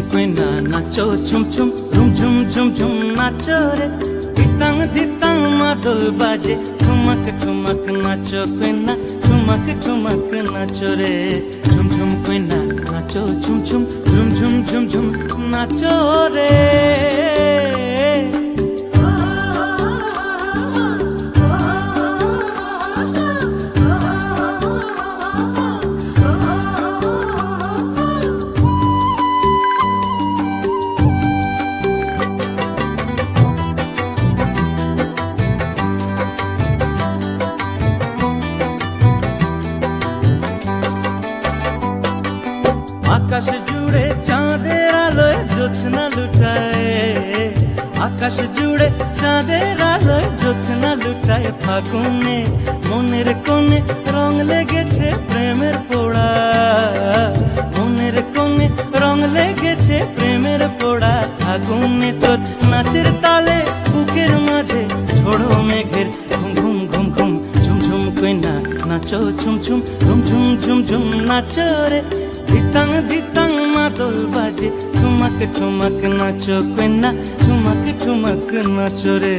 নাচো ছুম ছুম ঝুম ঝুম ঝুম ঝুম নাচো রে দিতাং দিতাং মাদল বাজে ঠুমক ঠুমক নাচো কইনা ঠুমক ঠুমক নাচো রে ঝুম ঝুম কইনা নাচো ঝুম ঝুম ঝুম ঝুম ঝুম ঝুম নাচো রে আকাশ জুড়ে চাঁদের আলোয় জোছনা লুটায়। আকাশ জুড়ে চাঁদের আলোয় জোছনা লুটায় ফাগুনে। মনের কোণে রং লেগেছে প্রেমের পোড়া। মনের কোণে রং লেগেছে প্রেমের পোড়া। ফাগুনে তোর নাচের তালে বুকের মাঝে ছোড়ো মেঘের ঘুম ঘুম ঘুম ঘুম। ঝুম ঝুম কইনা, নাচো ঝুম ঝুম ঝুম ঝুম ঝুম ঝুম নাচো রে। ধিতাং ধিতাং মাদল বাজে ঠুমক ঠুমক নাচো কইনা ঠুমক ঠুমক নাচো রে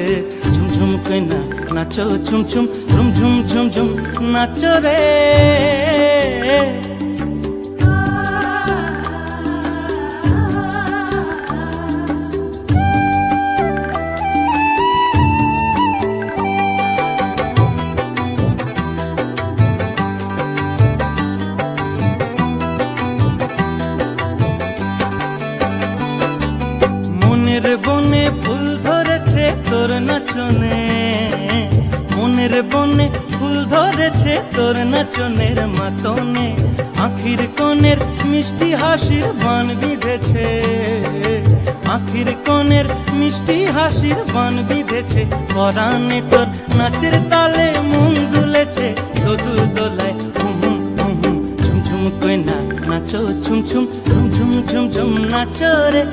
ঝুমঝুম ঝুম নাচো ঝুমঝুম ঝুমঝুম ঝুম ঝুম ঝুম ঝুম নাচো রে মনের বনে ফুল ধরেছে তোর নাচনে। মনের বনে ফুল ধরেছে তোর নাচনের মাতনে। আখির কনের মিষ্টি হাসির বান বিঁধেছে। আখির কনের মিষ্টি হাসির বান বিঁধেছে। পরাণে তোর নাচের তালে মন দুলেছে। দোদু দোলায় ঝুমঝুম কইনা, নাচো ঝুম ঝুম ঝুম ঝুম ঝুম ঝুম নাচো রে।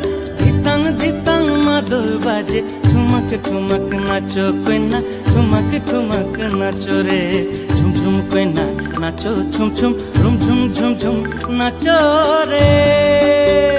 ধিতাং দিতাং মাদল বাজে ঠুমক ঠুমক নাচো কইনা ঠুমক ঠুমক নাচো রে ঝুম ঝুম কইনা নাচো ঝুমঝুম রুম ঝুম ঝুম ঝুম ঝুম নাচো রে